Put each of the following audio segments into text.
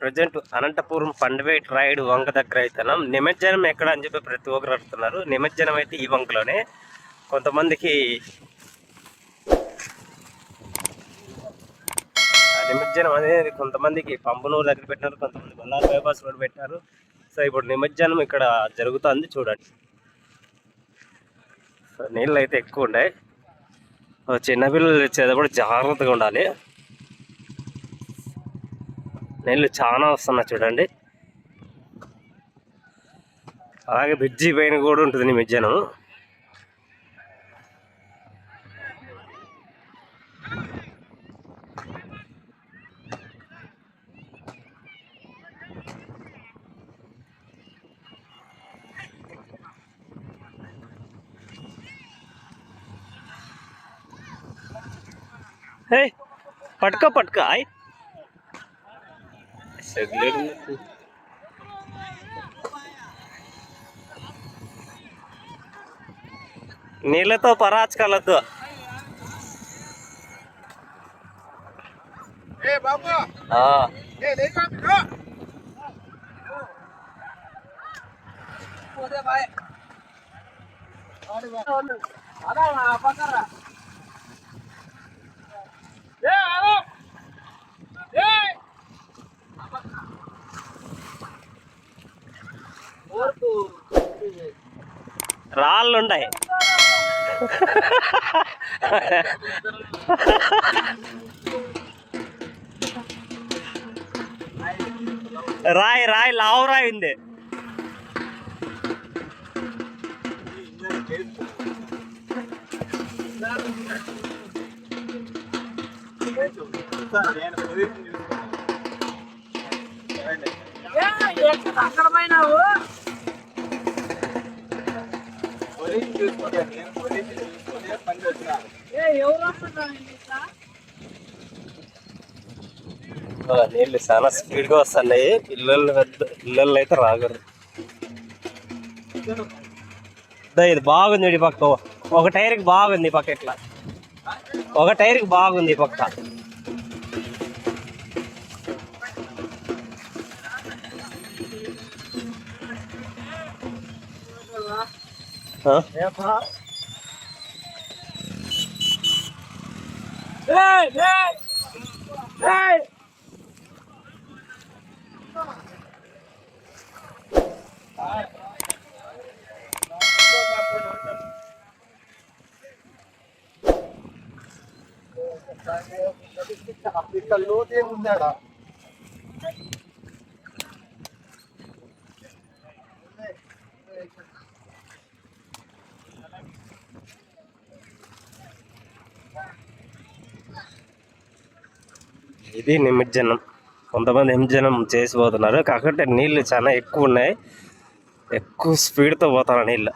Present Anantapuram పండవేటి Rayudu వంక దగ్గర అయితేనాం. నిమజ్జనం ఎక్కడ అని చెప్పి ప్రతి ఒక్కరు అడుగుతున్నారు. నిమజ్జనం అయితే ఈ వంకలోనే. కొంతమందికి నిమజ్జనం అనేది కొంతమందికి పంపనూరు దగ్గర పెట్టినారు కొంతమంది బల్లారు బైపాస్ రోడ్ పెట్టారు. సో ఇప్పుడు నిమజ్జనం ఇక్కడ జరుగుతుంది చూడండి. సో నీళ్ళు అయితే ఎక్కువ ఉన్నాయి చిన్నపిల్లలు వచ్చేటప్పుడు జాగ్రత్తగా ఉండాలి. నీళ్ళు చాలా వస్తున్నాయి చూడండి. అలాగే బ్రిడ్జి పైన కూడా ఉంటుంది నిమజ్జనం. హే పట్టుకో పట్టుకో ఆయ్. సగ్లేడు నీళ్ళతో పరాచకలద్దు. ఏ రాళ్ళు ఉన్నాయి రాయి రాయి లావు రాయి ఉంది. పోయినావు? అక్కడ పోయినావు ఏ నీళ్ళు చాలా స్పీడ్గా వస్తున్నాయి. పిల్లలు పెద్ద పిల్లలు అయితే రాగరు. ఇది బాగుంది ఈ పక్క. ఒక టైర్కి బాగుంది పక్క ఇట్లా. ఒక టైర్కి బాగుంది ఈ పక్క ఆ? ఏయ్ ఏయ్ ఏయ్ ఉందాడా ఇది నిమజ్జనం. కొంతమంది నిమజ్జనం చేసిపోతున్నారు. కాకపోతే నీళ్ళు చాలా ఎక్కువ ఉన్నాయి. ఎక్కువ స్పీడ్తో పోతారు నీళ్ళు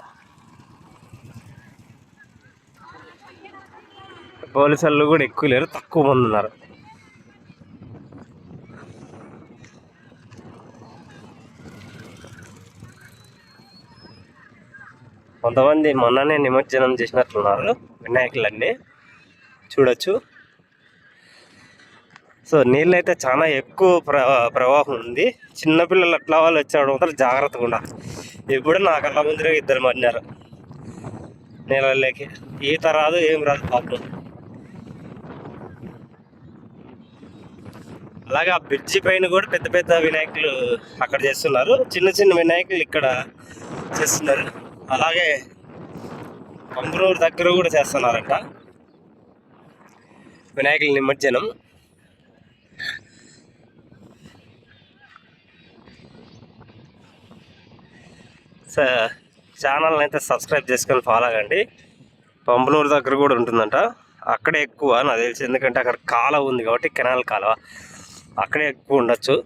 పోలీసు వాళ్ళు కూడా ఎక్కువ లేరు. తక్కువ మంది ఉన్నారు. కొంతమంది మొన్ననే నిమజ్జనం చేసినట్లున్నారు వినాయకులన్నీ చూడొచ్చు. సో నీళ్ళు అయితే చాలా ఎక్కువ ప్రవాహం ఉంది. చిన్నపిల్లలు అట్లా వాళ్ళు వచ్చాడు మాత్రం జాగ్రత్తగా ఉండాలి. ఇప్పుడు నా కళ్ళ ముందరే ఇద్దరు మన్నారు నీళ్ళలోకి ఈత రాదు ఏం రాదు పాపం. అలాగే ఆ బ్రిడ్జి పైన కూడా పెద్ద పెద్ద వినాయకులు అక్కడ చేస్తున్నారు. చిన్న చిన్న వినాయకులు ఇక్కడ చేస్తున్నారు. అలాగే పంబరూరు దగ్గర కూడా చేస్తున్నారంట. వినాయకుల నిమజ్జనం. ఛానల్ని అయితే సబ్స్క్రైబ్ చేసుకొని ఫాలో అవ్వండి పంబలూరు దగ్గర కూడా ఉంటుందంట. అక్కడే ఎక్కువ నాకు తెలిసి. ఎందుకంటే అక్కడ కాలువ ఉంది కాబట్టి కెనాల్ కాలువ. అక్కడే ఎక్కువ ఉండొచ్చు.